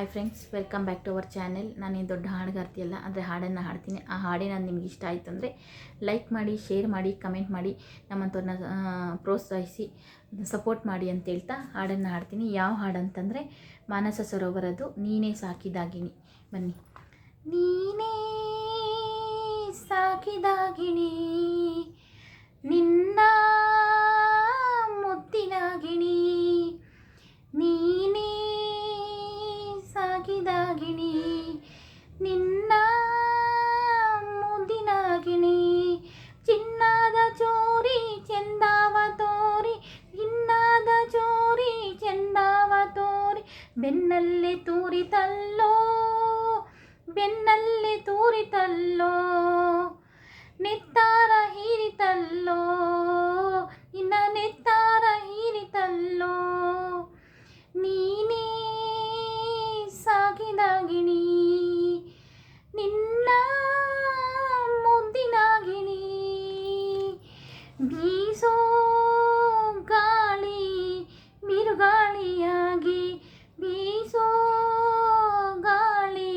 Hi friends welcome back to our channel ನಾನೇನು ದೊಡ್ಡ ಹಾಡು ಅಲ್ಲ, ಅಂದರೆ ಹಾಡನ್ನು ಹಾಡ್ತೀನಿ. ಆ ಹಾಡೇ ನಿಮ್ಗೆ ಇಷ್ಟ ಆಯಿತು ಅಂದರೆ ಲೈಕ್ ಮಾಡಿ ಶೇರ್ ಮಾಡಿ ಕಮೆಂಟ್ ಮಾಡಿ ನಮ್ಮಂಥವ್ರನ್ನ ಪ್ರೋತ್ಸಾಹಿಸಿ ಸಪೋರ್ಟ್ ಮಾಡಿ ಅಂತ ಹೇಳ್ತಾ ಹಾಡನ್ನು ಹಾಡ್ತೀನಿ. ಯಾವ ಹಾಡು ಅಂತಂದರೆ ಮಾನಸ ಸರೋವರದು ನೀನೇ ಸಾಕಿದಾಗಿನಿ. ಬನ್ನಿ. ನೀನೇ ಸಾಕಿದಾಗಿಣಿ ನಿನ್ನ ಮುತ್ತಿನಾಗಿಣಿ ನೀನೇ ಸಾಕಿದಾಗಿಣಿ ನಿನ್ನ ಮುದಿನಾಗಿಣಿ ಚಿನ್ನದ ಚೋರಿ ಚೆಂದಾವ ತೋರಿ ಚಿನ್ನದ ಚೋರಿ ಚೆಂದಾವ ತೋರಿ. ಬೆನ್ನಲ್ಲೇ ತೂರಿತಲ್ಲೋ ಬೆನ್ನಲ್ಲೇ ತೂರಿತಲ್ಲೋ ನಿತ್ತಾರ ಹೀರಿತಲ್ಲೋ ಸಾಗಿದಾಗಿಣಿ ನಿನ್ನ ಮುದ್ದಿನಾಗಿಣಿ. ಬೀಸೋ ಗಾಳಿ ಬಿರುಗಾಳಿಯಾಗಿ ಬೀಸೋ ಗಾಳಿ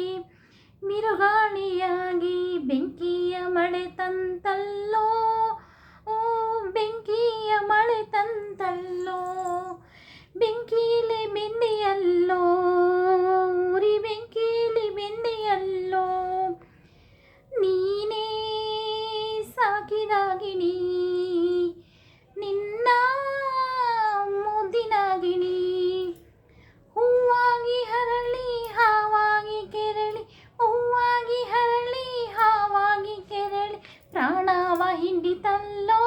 ಬಿರುಗಾಳಿಯಾಗಿ ಬೆಂಕಿಯ ಮಳೆ ತಂತಲ್ಲೋ ಸಾಕಿದಾಗಿಣಿ ನಿನ್ನ ಮುದ್ದಿನಾಗಿಣಿ ಹೂವಾಗಿ ಹರಳಿ, ಹಾವಾಗಿ ಕೆರಳಿ, ಹೂವಾಗಿ ಹರಳಿ, ಹಾವಾಗಿ ಕೆರಳಿ ಪ್ರಾಣವ ಹಿಂಡಿತಲ್ಲೋ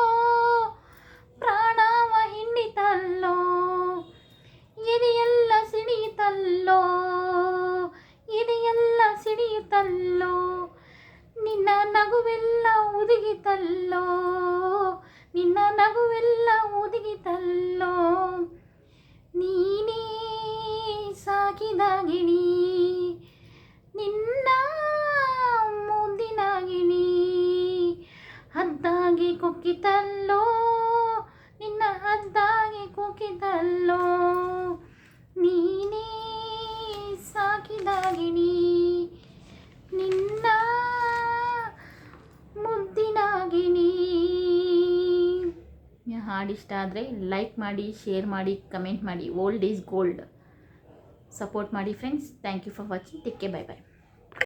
ಪ್ರಾಣವ ಹಿಂಡಿತಲ್ಲೋ ಎದೆಯೆಲ್ಲ ಸಿಡಿಯಿತಲ್ಲೋ ಎದೆಯೆಲ್ಲ ಸಿಡಿಯಿತಲ್ಲೋ ನಿನ್ನ ನಗುವೆಲ್ಲ ಉದುಗಿತಲ್ಲೋ? ನಿನ್ನ ನಗುವೆಲ್ಲ ಉದುಗಿತಲ್ಲೋ? ನೀನೇ ಸಾಕಿದಾಗಿಣಿ ನಿನ್ನ ಮುಂದಿನಾಗಿಣಿ ಹದ್ದಾಗಿ ಕುಕ್ಕಿತಲ್ಲೋ? ನಿನ್ನ ಹದ್ದಾಗಿ ಕುಕ್ಕಿತಲ್ಲೋ? ಹಾಡಿಷ್ಟ ಆದರೆ ಲೈಕ್ ಮಾಡಿ ಶೇರ್ ಮಾಡಿ ಕಮೆಂಟ್ ಮಾಡಿ. ಓಲ್ಡ್ ಈಸ್ ಗೋಲ್ಡ್ ಸಪೋರ್ಟ್ ಮಾಡಿ friends thank you for watching take care bye bye